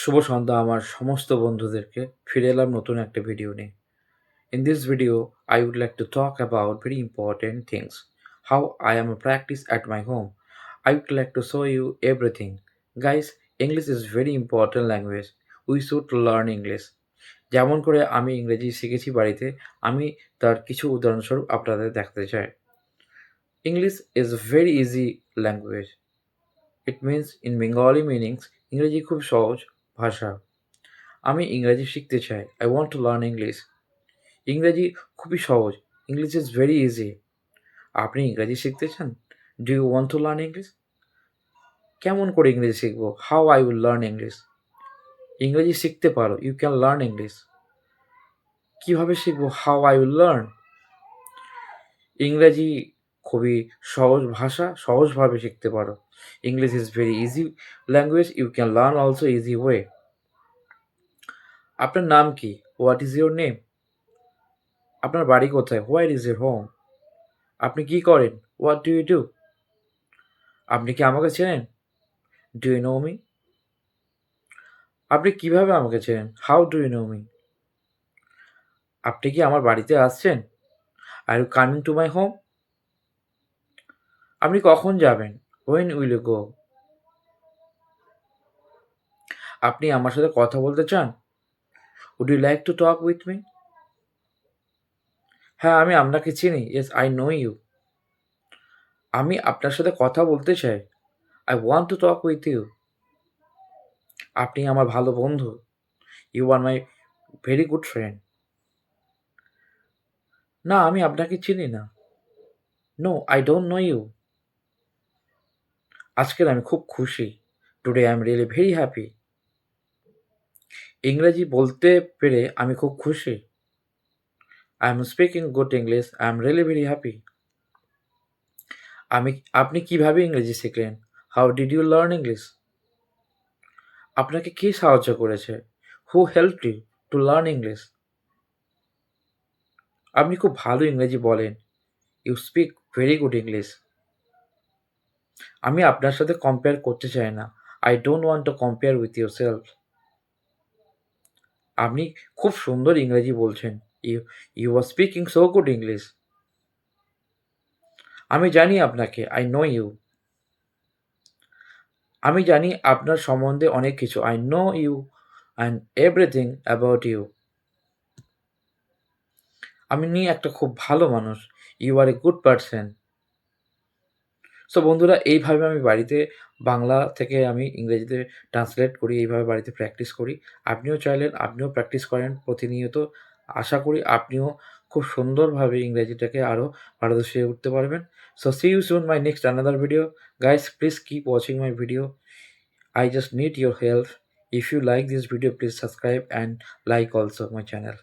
শুভ সন্ধ্যা আমার সমস্ত বন্ধুদেরকে। ফিরে এলাম নতুন একটা ভিডিও নিয়ে। In this video I would like to talk about very important things how I am practice at my home I would like to show you everything guys English is very important language we should learn English যেমন করে আমি ইংরেজি শিখেছি বাড়িতে, আমি তার কিছু উদাহরণস্বরূপ আপনাদের দেখাতে চাই। English is very easy language it means in Bengali meanings ইংরেজি খুব সহজ ভাষা। আমি ইংরাজি শিখতে চাই। I want to learn English ইংরাজি খুবই সহজ। ইংলিশ ইজ ভেরি ইজি আপনি ইংরাজি শিখতে চান? Do you want to learn English কেমন করে ইংরেজি শিখব? How I will learn English ইংরেজি শিখতে পারো। ইউ ক্যান লার্ন ইংলিশ কীভাবে শিখব? হাউ আই উইল লার্ন ইংরেজি খুবই সহজ ভাষা, সহজভাবে শিখতে পারো। English is very easy language you can learn also easy way আপনার নাম কি? হোয়াট ইজ ইউর নেম আপনার বাড়ি কোথায়? হোয়ার ইজ ইউর হোম আপনি কি করেন? হোয়াট ডু ইউ ডু আপনি কি আমাকে চেনেন? ডু ইউ নো মি আপনি কীভাবে আমাকে চেনেন? How do you know me আপনি কি আমার বাড়িতে আসছেন? Are you coming to my home আপনি কখন যাবেন? হোয়েন উইল গো আপনি আমার সাথে কথা বলতে চান? Would you like to talk with me হ্যাঁ আমি আপনাকে চিনি। ইয়েস আই নো ইউ আমি আপনার সাথে কথা বলতে চাই। I want to talk with you আপনি আমার ভালো বন্ধু। You are my very good friend না, আমি আপনাকে চিনি না। No I don't know you আজকের আমি খুব খুশি। Today I am really very happy ইংরেজি বলতে পেরে আমি খুব খুশি। I am speaking good English I am really very happy আমি, আপনি কীভাবে ইংরেজি শিখলেন? How did you learn English আপনাকে কে সাহায্য করেছে? Who help you to learn English আপনি খুব ভালো ইংরেজি বলেন। You speak very good English আমি আপনার সাথে কম্পেয়ার করতে চাই না। I don't want to compare with your self আপনি খুব সুন্দর ইংরেজি বলছেন। You you are speaking so good English আমি জানি আপনাকে আই নো ইউ আমি জানি আপনার সম্বন্ধে অনেক কিছু। I know you and everything about you আমি নিয়ে একটা খুব ভালো মানুষ। You are a good person so বন্ধুরা, এইভাবে আমি বাড়িতে বাংলা থেকে আমি ইংরেজিতে ট্রান্সলেট করি, এইভাবে বাড়িতে প্র্যাকটিস করি। আপনিও চাইলেন, আপনিও প্র্যাকটিস করেন প্রতিনিয়ত। আশা করি আপনিও খুব সুন্দরভাবে ইংরেজিটাকে আরও পারদর্শী উঠতে পারবেন। So see you soon my next another video guys please keep watching my video I just need your help if you like this video please subscribe and like also my channel